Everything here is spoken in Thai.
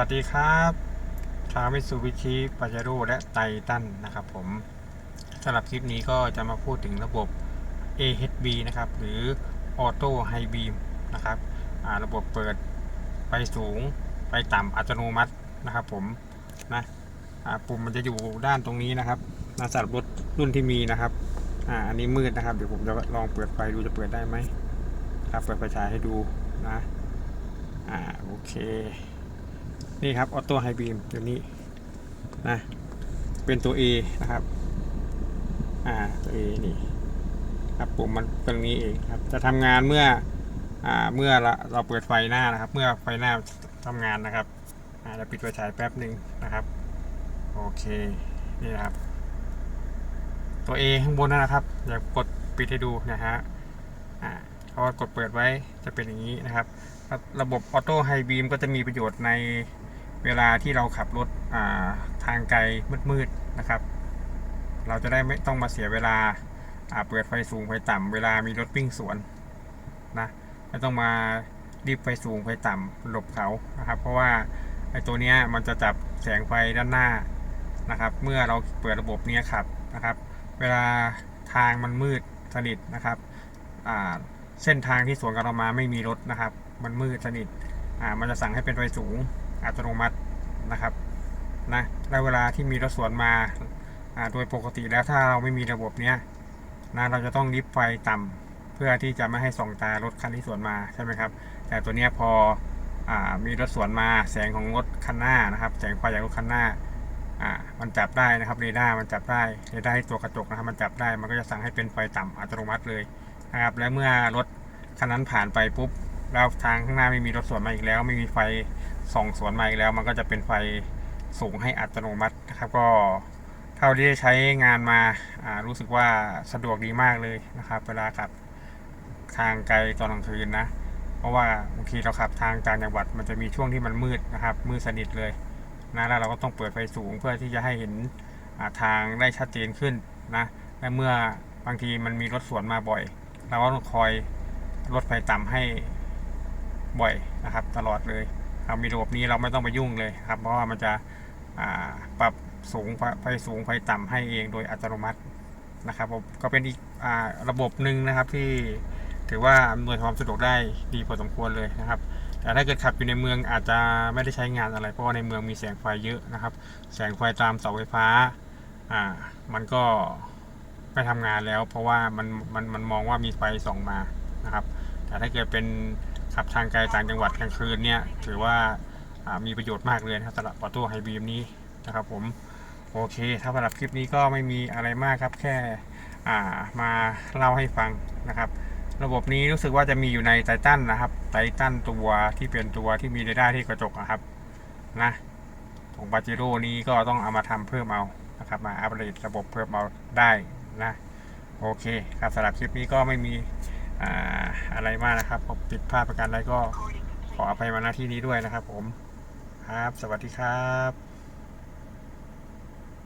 วัสดีครับชาวมิตซูบิชิปาเจโร่และไททันนะครับผมสำหรับคลิปนี้ก็จะมาพูดถึงระบบ AHB นะครับ หรือ Auto High Beam นะครับระบบเปิดไปสูงไปต่ำอัตโนมัตินะครับผมนะปุ่มมันจะอยู่ด้านตรงนี้นะครับนะสำหรับรถรุ่นที่มีนะครับออันนี้มืดนะครับ เดี๋ยวผมจะลองเปิดไฟดูจะเปิดได้ไหมครับเปิดไฟฉายให้ดูนะอ่าโอเค นี่ครับออโต้ไฮบีมตัวนี้นะเป็นตัว A นะครับ อ่าตัว A นี่ครับปุ่มมันตรงนี้เองครับ จะทำงานเมื่ออ่าเมื่อเราเปิดไฟหน้านะครับ เมื่อไฟหน้าทำงานนะครับอ่าจะปิดไฟฉายแป๊บหนึ่งนะครับ โอเคนี่นะครับ ตัว A ข้างบนนั่นนะครับเดี๋ยวกดปิดให้ดูนะฮะอ่า พราะว่ากดเปิดไว้จะเป็นอย่างนี้นะครับ ระบบออโต้ไฮบีมก็จะมีประโยชน์ในเวลาที่เราขับรถาทางไกลมืดๆนะครับ เราจะได้ไม่ต้องมาเสียเวลาาเปิดไฟสูงไฟต่ำเวลามีรถวิ่งสวนนะไม่ต้องมารีบไฟสูงไฟต่ำหลบเขานะครับ เพราะว่าไอ้ตัวนี้มันจะจับแสงไฟด้านหน้านะครับ เมื่อเราเปิดระบบเนี้ยขับนะครับ เวลาทางมันมืดสนิทนะครับ เส้นทางที่สวนกับเรามาไม่มีรถนะครับ มันมืดสนิทอ่ามันจะสั่งให้เป็นไฟสูงอัตโนมัตินะครับนะแล้วเวลาที่มีรถสวนมาอ่าโดยปกติแล้วถ้าเราไม่มีระบบเนี้ยนะเราจะต้องริบไฟต่ำเพื่อที่จะไม่ให้ส่องตารถคันที่สวนมาใช่ไหมครับ แต่ตัวเนี้ยพออ่ามีรถสวนมาแสงของรถคันหน้านะครับ แสงไฟจากรถคันหน้าอ่ามันจับได้นะครับเรดาร์มันจับได้เรดาร์ตัวกระจกนะครับมันจับได้มันก็จะสั่งให้เป็นไฟต่ำอัตโนมัติเลย นะครับ และเมื่อรถคันนั้นผ่านไปปุ๊บแล้วทางข้างหน้าไม่มีรถสวนมาอีกแล้ว ไม่มีไฟส่องสวนมาอีกแล้ว มันก็จะเป็นไฟสูงให้อัตโนมัตินะครับ ก็เท่าที่ได้ใช้งานมารู้สึกว่าสะดวกดีมากเลยนะครับ เวลาขับทางไกลตอนกลางคืนนะ เพราะว่าบางทีเราขับทางต่างจังหวัดมันจะมีช่วงที่มันมืดนะครับ มืดสนิทเลยนะแล้วเราก็ต้องเปิดไฟสูงเพื่อที่จะให้เห็นทางได้ชัดเจนขึ้นนะและเมื่อบางทีมันมีรถสวนมาบ่อย เราก็ต้องคอยลดไฟต่ำให้บ่อยนะครับ ตลอดเลยครับมีระบบนี้เราไม่ต้องไปยุ่งเลยครับ เพราะว่ามันจะปรับสูงไฟสูงไฟต่ำให้เองโดยอัตโนมัตินะครับผมก็เป็นอีกอระบบหนึ่งนะครับที่ถือว่าอำนวยความสะดวกได้ดีพอสมควรเลยนะครับ แต่ถ้าเกิดขับอยู่ในเมืองอาจจะไม่ได้ใช้งานอะไร เพราะว่าในเมืองมีแสงไฟเยอะนะครับ แสงไฟตามเสาไฟฟ้าอ่ามันก็ ไม่ทำงานแล้ว เพราะว่ามันมันมันมองว่ามีไฟส่องมานะครับ แต่ถ้าเกิดเป็นขับทางไกลต่างจังหวัดกลางคืนเนี่ยถือว่ามีประโยชน์มากเลยนะครับสำหรับออโต้ไฮบีมนี้นะครับผมโอเค ถ้าสำหรับคลิปนี้ก็ไม่มีอะไรมากครับ แค่ามาเล่าให้ฟังนะครับ ระบบนี้รู้สึกว่าจะมีอยู่ในไททันนะครับไททันตัวที่เป็นตัวที่มีเรดาร์ที่กระจกนะครับนะของปาเจโร่นี้ก็ต้องเอามาทำเพิ่มเอานะครับ มาอัปเดตระบบเพิ่มเอาได้ นะโอเคครับสำหรับคลิปนี้ก็ไม่มีอ่าอะไรมากนะครับผมติดภาพประการใดก็ขออภัยมาหน้าที่นี้ด้วยนะครับผมครับ สวัสดีครับ